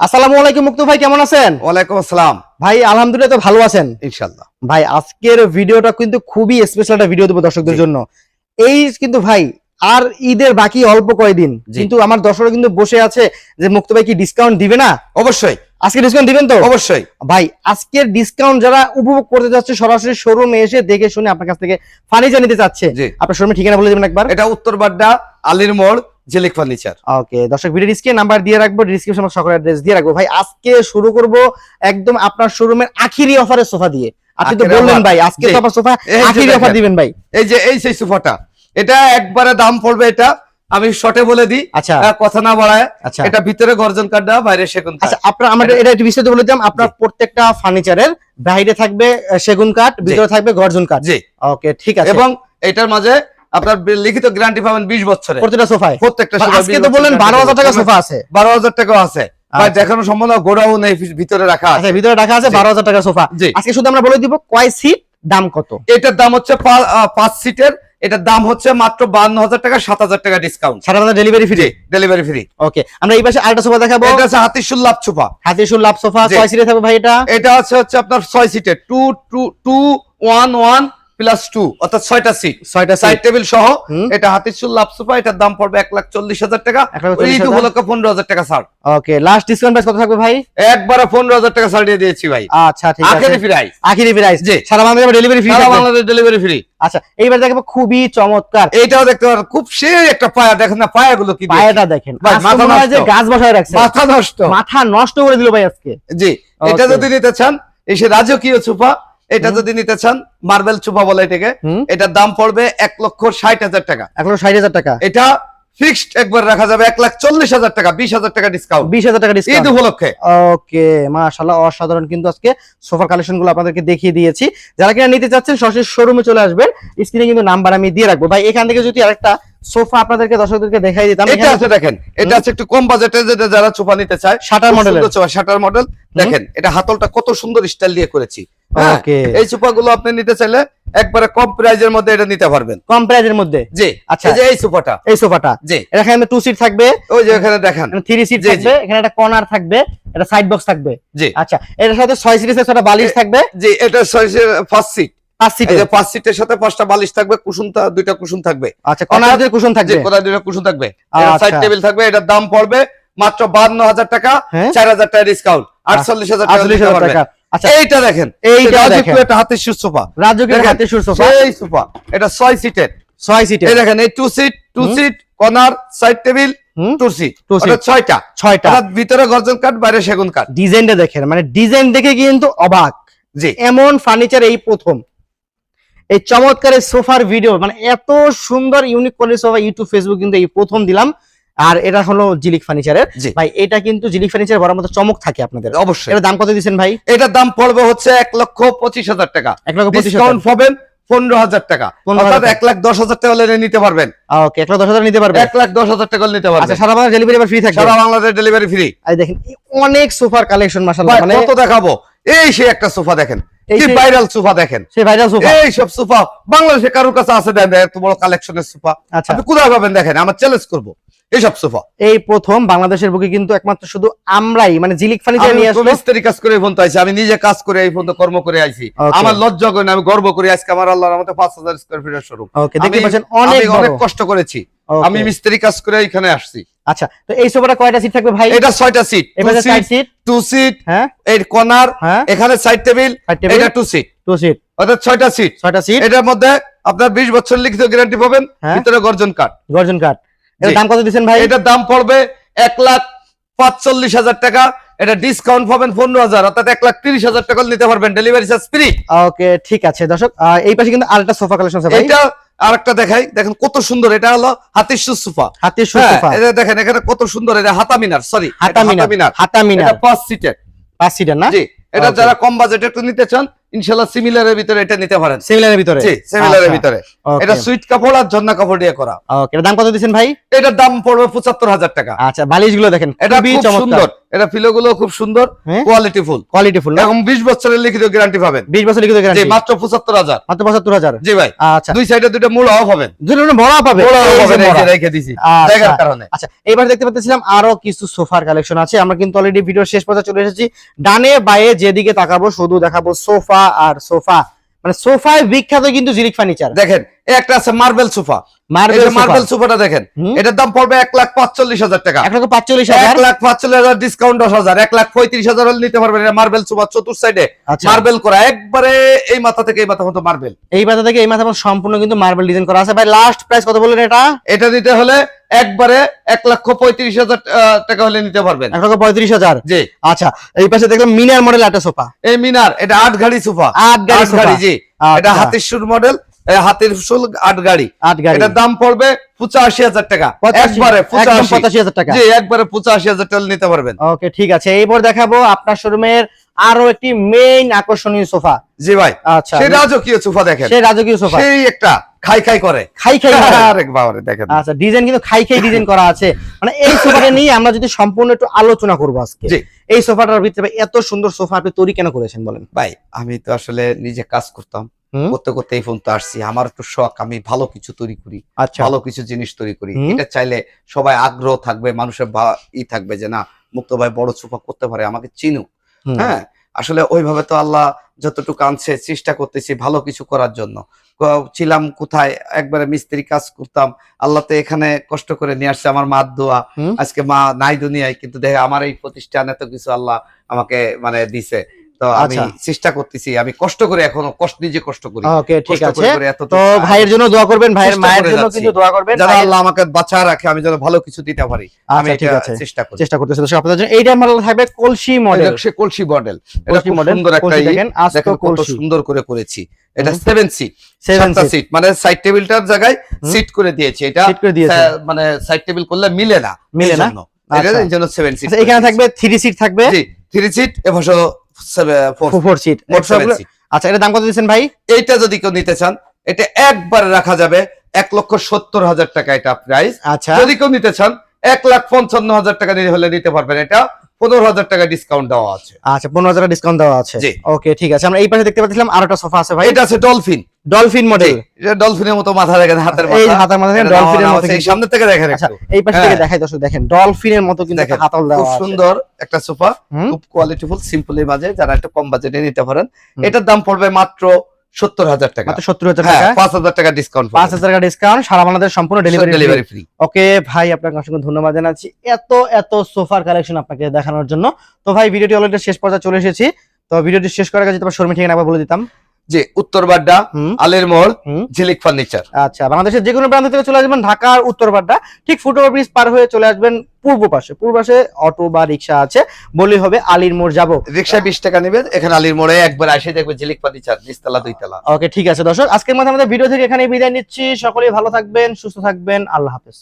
আসসালামু আলাইকুম মুক্ত ভাই কেমন আছেন? ওয়ালাইকুম আসসালাম। ভাই আলহামদুলিল্লাহ তো ভালো আছেন। ইনশাল্লাহ ভাই আজকের ভিডিওটা কিন্তু খুবই স্পেশাল একটা ভিডিও দেবো দর্শকদের জন্য। এই কিন্তু ভাই আর ঈদের বাকি অল্প কয়দিন। কিন্তু আমার দর্শকরা কিন্তু বসে আছে যে মুক্ত ভাই কি ডিসকাউন্ট দিবে না? অবশ্যই। আজকে ডিসকাউন্ট দিবেন তো? অবশ্যই। ভাই আজকের ডিসকাউন্ট যারা উপভোগ করতে যাচ্ছে সরাসরি শোরুমে এসে দেখে শুনে আপনার কাছ থেকে ফার্নিচার নিতে চাচ্ছে। আপনার শোরুমে ঠিকানা বলে দেবেন একবার। এটা উত্তর বাড্ডা আলির মোড় জেলিক ফার্নিচার। ওকে দর্শক ভিডিও নাম্বার দিয়ে রাখব ডিসক্রিপশন সকলের অ্যাড্রেস দিয়ে রাখব। ভাই আজকে শুরু করব একদম আপনার শোরুমের আখিরি সোফা দিয়ে। আপনি তো বললেন ভাই আজকে। তো সোফা আখিরি অফার দিবেন ভাই। এই যে এই সেই সোফাটা এটা একবারে দাম পড়বে এটা। আমি শর্টে বলে দিই। আচ্ছা। কথা না বাড়ায়। আচ্ছা। এটা ভিতরে গর্জন কাঠটা বাইরে সেগুন আচ্ছা আপনার আমাদের এটা একটু বিস্তারিত বলে দিলাম। আপনার প্রত্যেকটা ফার্নিচারের বাইরে থাকবে সেগুন কাঠ ভিতরে থাকবে গর্জন কাঠ জি। ওকে ঠিক আছে। এবং এটার মাঝে আপনার লিখিত গ্যারান্টি পাবেন বিশ বছরের প্রতিটা সোফায়? প্রত্যেকটা আজকে তো বললেন বারো হাজার টাকা সোফা আছে। বারো হাজার টাকা আছে। আচ্ছা। দেখানো সম্ভব গোড়াও নেই ভিতরে রাখা আছে। আচ্ছা ভিতরে রাখা আছে বারো হাজার টাকা সোফা। আজকে শুধু আমরা বলে দিব কয় সিট দাম কত? এটার দাম হচ্ছে পাঁচ সিটের। এটার দাম হচ্ছে মাত্র বান্ন হাজার টাকা সাত হাজার টাকা ডিসকাউন্ট সারা হাজার delivery free delivery free okay আমরা এই পাশে আরেকটা সোফা দেখাবো। এটা হচ্ছে হাতির সুল্লাভ ছোপা হাতির সুর লাভ সোফা। ছয় সিটে থাকবে ভাই এটা? এটা হচ্ছে হচ্ছে আপনার ছয় সিটের। Two two two one one plus two অর্থাৎ ছয়টা সিট ছয়টা সাইড টেবিল সহ এটা হাতির সুল্লাভ সোফা এটার দাম পড়বে এক লাখ চল্লিশ হাজার টাকা। ঈদ উপলক্ষে পনেরো হাজার টাকা ছাড়। ওকে লাস্ট ডিসকাউন্ট প্রাইস কত থাকবে ভাই? একবারে পনেরো হাজার টাকা ছাড় দিয়ে দিয়েছি ভাই। আচ্ছা ঠিক আছে। আখেরি প্রাইস আখিরি প্রাইস জি। সারা বাংলাদেশে ডেলিভারি ফ্রি সারা বাংলাদেশ ডেলিভারি ফ্রি আচ্ছা এইবার দেখাবো খুবই চমৎকার। এইটাও দেখতে পারেন খুব সে একটা পায়া। দেখেন না পায়া গুলো কি। পায়াটা দেখেন। মাথা যে গাছ বসায় রাখছে। মাথা নষ্ট। মাথা নষ্ট করে দিল ভাই আজকে। জি এটা যদি নিতে চান এসে রাজকীয় চুপা এটা যদি নিতে চান মার্বেল চুপা বলে এটাকে এটার দাম পড়বে এক লক্ষ ষাট হাজার টাকা। এখন ষাট হাজার টাকা। এটা ফিক্সড একবার রাখা যাবে এক লাখ চল্লিশ হাজার টাকা বিশ হাজার টাকা ডিসকাউন্ট বিশ হাজার টাকা ঈদ ডিসকাউন্ট উপলক্ষে। ওকে অসাধারণ কিন্তু আজকে সোফার কালেকশনগুলো আপনাদেরকে দেখিয়ে দিয়েছি। যারা কিনা নিতে চাচ্ছেন সরাসরি শোরুমে চলে আসবেন। স্ক্রিনে কিন্তু নাম্বার আমি দিয়ে রাখব। ভাই এখান থেকে যদি আরেকটা সোফা আপনাদেরকে দর্শকদেরকে দেখাই দিতাম এটা আছে দেখেন। এটা আছে একটু কম বাজেটে যেটা যারা চুপা নিতে চায় শাটার মডেলের শাটার মডেল দেখেন এটা হাতলটা কত সুন্দর স্টাইল দিয়ে করেছি। হ্যাঁ, এই চুপাগুলো আপনি নিতে চাইলে একবারে কম প্রাইজের মধ্যে এটা নিতে পারবেন। কম প্রাইজের মধ্যে? জি আচ্ছা। এই যে এই চুপাটা এই সোফাটা। জি। এখানে টু সিট থাকবে। ওই যে এখানে দেখেন। Three seat. থাকবে এখানে একটা কর্নার থাকবে একটা সাইড বক্স থাকবে। জি। আচ্ছা এটার সাথে ছয় সিরিজের একটা বালিশ থাকবে। জি এটা ফার্স্ট সিট পাঁচ সিটের যে পাঁচ সিটের সাথে পাঁচটা বালিশ থাকবে কুসুম দুইটা কুসুম থাকবে। আচ্ছা যে থাকবে? কোথায় দুইটা কুসুম থাকবে। আচ্ছা। সাইড টেবিল থাকবে এটার দাম পড়বে মাত্র বান্ন হাজার টাকা চার হাজার টাকা ডিসকাউন্ট আটচল্লিশ হাজার টাকা আটচল্লিশ দিতে হাজার পারবেন। টাকা। আচ্ছা এইটা দেখেন এইটা এটা একটা হাতের সুর সোফা। রাজকীয় দেখেন, সুর সোফা। সেই সোফা এটা ছয় সিটের ছয় সিটের এই দেখেন এই two seat two seat corner side table ছয়টা। ছয়টা। ভিতরে গর্জন কাঠ বাইরে সেগুন কাঠ ডিজাইনটা দেখেন মানে ডিজাইন দেখে কিন্তু অবাক। জি। এমন ফার্নিচার এই প্রথম। এই চমৎকার সোফার ভিডিও মানে এত সুন্দর unique quality sofa YouTube Facebook কিন্তু এই প্রথম দিলাম। আর এটা হলো জিলিক ফার্নিচারের ভাই এটা কিন্তু জিলিক ফার্নিচার বড় মতো চমক থাকে আপনাদের। অবশ্যই। এটার দাম কত দিচ্ছেন ভাই? এটার দাম পড়বে হচ্ছে এক লক্ষ পঁচিশ হাজার টাকা। এক লক্ষ পঁচিশ ডিসকাউন্ট পাবেন পনেরো হাজার টাকা। 15,000 অর্থাৎ। এক লাখ দশ হাজার টাকা হলে নিতে পারবেন। ওকে এক লক্ষ দশ হাজার নিতে পারবে এক লাখ দশ হাজার টাকা হলে নিতে আচ্ছা পারবেন সারা বাংলা ডেলিভারি ফ্রি থাকে সারা বাংলাদেশ ডেলিভারি ফ্রি দেখেন অনেক সোফার কালেকশন মাশাআল্লাহ মানে কত দেখাবো? এই সে একটা সোফা দেখেন। এই ভাইরাল সোফা দেখেন? সেই ভাইরাল সোফা এই সব সোফা বাংলাদেশে কারোর কাছে আছে দেন এত বড় কালেকশনের সোফা আচ্ছা। আপনি কোথায় পাবেন দেখেন আমার চ্যালেঞ্জ করব। এইসব সোফা এই প্রথম বাংলাদেশের বুকে কিন্তু একমাত্র শুধু আমরাই মানে জিলিক ফার্নিচার নিয়ে আসলো। মিস্ত্রি কাজ করে এই পর্যন্ত আইছি আমি নিজে কাজ করে এই পর্যন্ত কর্ম করে আইছি। আমার লজ্জা করে আমি গর্ব করি আজকে আমার আল্লাহর রহমতে পাঁচ হাজার স্কোয়ার ফিটের শোরুম ওকে দেখতে পাচ্ছেন অনেক অনেক কষ্ট করেছি। আমি মিস্ত্রি কাজ করে এখানে আসছি। আচ্ছা তো এই সোফাটা কয়টা সিট থাকবে ভাই? এটা ছয়টা সিট এবারে সাইড সিট টু সিট হ্যাঁ। এই কর্নার হ্যাঁ। এখানে সাইড টেবিল এটা টু সিট টু সিট অর্থাৎ ছয়টা সিট ছয়টা সিট এটার মধ্যে আপনার বিশ বছর লিখিত গ্যারান্টি পাবেন হ্যাঁ। ভিতরে গর্জন কাঠ গর্জন কাঠ এর দাম কত দিচ্ছেন ভাই? এটার দাম পড়বে এক লাখ পাঁচচল্লিশ হাজার টাকা। এটা ডিসকাউন্ট পাবেন পনেরো হাজার অর্থাৎ এক লাখ তিরিশ হাজার টাকা নিতে পারবেন। ডেলিভারি চার্জ ফ্রি ওকে ঠিক আছে। দর্শক এই পাশে কিন্তু আরেকটা সোফা কালেকশন আছে ভাই। এটা আরেকটা দেখাই। দেখেন কত সুন্দর এটা হলো হাতির সোফা হাতের সুর হ্যাঁ, এটা দেখেন এখানে কত সুন্দর এটা হাতা মিনার সরি হাতা মিনার হাতা মিনার। এটা পাঁচ সিটের পাঁচ সিটার না? জি এটা যারা কম বাজেটে একটু নিতে চান ইনশাল্লাহ সিমিলারের ভিতরে এটা নিতে পারেন। সিমিলারের ভিতরে? জি সিমিলারের আচ্ছা, ভিতরে। এটা সুইট কাপড় আর ঝর্ণা কাপড় দিয়ে করা। ওকে এর দাম কত দিচ্ছেন ভাই? এটার দাম পড়বে পঁচাত্তর হাজার টাকা। আচ্ছা বালিশগুলো দেখেন এটা খুব সুন্দর। এটা ফিলো গুলো খুব সুন্দর? কোয়ালিটি ফুল কোয়ালিটি ফুল না? এবং বিশ বছরের লিখিত গ্যারান্টি পাবেন। বিশ বছর লিখিত গ্যারান্টি মাত্র পঁচাত্তর হাজার। মাত্র পঁচাত্তর হাজার? জি ভাই। আচ্ছা। দুই সাইডে দুইটা মূল অফ হবেন দুটো বড় পাবে পাবেন। রেখে দিছি। আচ্ছা। জায়গার কারণে। আচ্ছা এবার দেখতে পাচ্ছিলাম আরও কিছু সোফার কালেকশন আছে। আমরা কিন্তু অলরেডি ভিডিও শেষ পর্যন্ত চলে এসেছি। ডানে বায়ে যেদিকে তাকাবো শুধু দেখাবো সোফা আর সোফা। মানে সোফায় বিখ্যাত কিন্তু জিরিক ফার্নিচার। দেখেন একটা আছে মার্বেল সোফা মার্বেল সোফাটা দেখেন এটার দাম পড়বে এক লাখ পাঁচচল্লিশ হাজার টাকা। এক লক্ষ পাঁচচল্লিশ এক লাখ পাঁচচল্লিশ হাজার ডিসকাউন্ট দশ হাজার এক লাখ পঁয়ত্রিশ হাজার নিতে পারবেন এটা মার্বেল সোফা চতুর সাইডে আচ্ছা। মার্বেল করা একবারে এই মাথা থেকে এই মাথা মতো মার্বেল এই মাথা থেকে এই মাথা সম্পূর্ণ কিন্তু মার্বেল ডিজাইন করা আছে। ভাই লাস্ট প্রাইস কত বললেন এটা? এটা দিতে হলে একবারে এক লক্ষ পঁয়ত্রিশ হাজার টাকা হলে নিতে পারবেন। এক লক্ষ পঁয়ত্রিশ হাজার? জি। আচ্ছা এই পাশে দেখলাম মিনার মডেল একটা সোফা এই মিনার এটা আট গাড়ি সোফা আট গাড়ি সোফা জি। এটা আচ্ছা, হাতির সুর মডেল হাতির সুর আট গাড়ি। আট গাড়ি। এটার দাম পড়বে পঁচাশি হাজার টাকা। একবারে পঁচাশি। হাজার টাকা। জি একবারে পঁচাশি হাজার টাকা নিতে পারবেন। ওকে ঠিক আছে। এইবার দেখাবো আপনার শোরুমের আরও একটি মেইন আকর্ষণীয় সোফা। জি ভাই। আচ্ছা। সেই রাজকীয় সোফা দেখেন। সে রাজকীয় সোফা। সেই একটা খাই খাই করে। খাই খাই। আরেক বাবারে দেখেন। আচ্ছা ডিজাইন কিন্তু খাই খাই ডিজাইন করা আছে। মানে এই সোফাটা নিয়ে আমরা যদি সম্পূর্ণ একটু আলোচনা করব আজকে। জি। এই সোফাটার ভিতরে এত সুন্দর সোফা আপনি তৈরি কেন করেছেন বলেন? ভাই আমি তো আসলে নিজে কাজ করতাম। করতে করতে এই ফোন তো আসছি। আমার একটু শখ আমি ভালো কিছু তৈরি করি আচ্ছা। ভালো কিছু জিনিস তৈরি করি। এটা চাইলে সবাই আগ্রহ থাকবে মানুষের ই থাকবে যে না মুক্ত ভাই বড় সোফা করতে পারে আমাকে চিনুক। হ্যাঁ? আসলে ওইভাবে তো আল্লাহ যতটুকু আনছে চেষ্টা করতেছি ভালো কিছু করার জন্য। ছিলাম কোথায়? একবারে মিস্ত্রি কাজ করতাম। আল্লাহ তো এখানে কষ্ট করে নিয়ে আসছে আমার মার দোয়া। আজকে মা নাই দুনিয়ায় কিন্তু দেখে আমার এই প্রতিষ্ঠান এত কিছু আল্লাহ আমাকে মানে দিছে। তো আমি আচ্ছা। চেষ্টা করতেছি আমি কষ্ট করে এখনও কষ্ট নিজে কষ্ট করি। ওকে ঠিক আছে। তো ভাইয়ের জন্য দোয়া করবেন ভাইয়ের মায়ের জন্য কিন্তু দোয়া করবেন ভাইয়ের- আল্লাহ আমাকে বাঁচা রাখে আমি যেন ভালো কিছু দিতে পারি। আমি আচ্ছা ঠিক আছে। চেষ্টা চেষ্টা করতেছে। দর্শক আপনাদের জন্য এইটা মডেল থাকবে কলসি মডেল সে কলসি মডেল এটা খুব সুন্দর একটা দেখেন দেখেন কত সুন্দর করে করেছি। এটা হুম। সেভেন সিট সেভেন সাতটা সিট মানে সাইড টেবিলটার জায়গায় সিট করে দিয়েছি। এটা মানে সাইড টেবিল করলে মিলে না। মিলে না? আচ্ছা। এখানে থাকবে থ্রি সিট থাকবে? জি থ্রি সিট এবং ফোর সিট আচ্ছা এটা দাম কত দিচ্ছেন ভাই? এইটা যদি কেউ নিতে চান এটা একবার রাখা যাবে এক লক্ষ সত্তর হাজার টাকা এটা প্রাইস আচ্ছা। যদি কেউ নিতে চান এক লাখ পঞ্চান্ন হাজার টাকা হলে নিতে পারবেন এটা। পনেরো হাজার টাকা ডিসকাউন্ট দেওয়া আছে। আচ্ছা পনেরো হাজার ডিসকাউন্ট দেওয়া আছে। ওকে ঠিক আছে। আমরা এই পাশে দেখতে পাচ্ছিলাম আর একটা সোফা আছে ভাই। এটা আছে ডলফিন ডলফিন মডেল এটা ডলফিনের মতো মাথা দেখেন হাতের এই মাথা। হাতার মধ্যে এটা ডলফিনের মতো এই সামনে থেকে দেখেন আচ্ছা এই পাশ থেকে হ্যাঁ। দেখাই দর্শক দেখেন ডলফিনের মতো কিন্তু দেখেন, হাতল দেওয়া খুব সুন্দর একটা সোফা। খুব কোয়ালিটিফুল সিম্পলের মাঝে যারা একটু কম বাজেটে নিতে পারেন। এটার দাম পড়বে মাত্র সত্তর হাজার টাকা। মাত্র সত্তর হাজার হ্যাঁ টাকা পাঁচ হাজার টাকা ডিসকাউন্ট পাঁচ হাজার টাকা ডিসকাউন্ট সারা বাংলাদেশ সম্পূর্ণ ডেলিভারি ডেলিভারি ফ্রি ওকে ভাই আপনাকে অসংখ্য ধন্যবাদ জানাচ্ছি। এত এত সোফার কালেকশন আপনাকে দেখানোর জন্য। তো ভাই ভিডিওটি অলরেডি শেষ পর্যায়ে চলে এসেছি। তো ভিডিওটি শেষ করার আগে তোমার শোরুমে ঠিকানা বলে দিতাম। যে উত্তর বাড্ডা আলের মোড় ঝিলিক ফার্নিচার। আচ্ছা বাংলাদেশের যে কোনো প্রান্ত থেকে চলে আসবেন ঢাকার উত্তরপাড্ডা ঠিক ফুটওভার ব্রিজ পার হয়ে চলে আসবেন পূর্ব পাশে। পূর্ব পাশে অটো বা রিক্সা আছে বললেই হবে আলীর মোড় যাব। রিক্সা বিশ টাকা নেবে এখানে আলির মোড়ে একবার আসে দেখবে ঝিলিক ফার্নিচার নিচতলা দুইতলা। ওকে ঠিক আছে দর্শক আজকের মধ্যে আমাদের ভিডিও থেকে এখানে বিদায় নিচ্ছি। সকলেই ভালো থাকবেন সুস্থ থাকবেন আল্লাহ হাফেজ।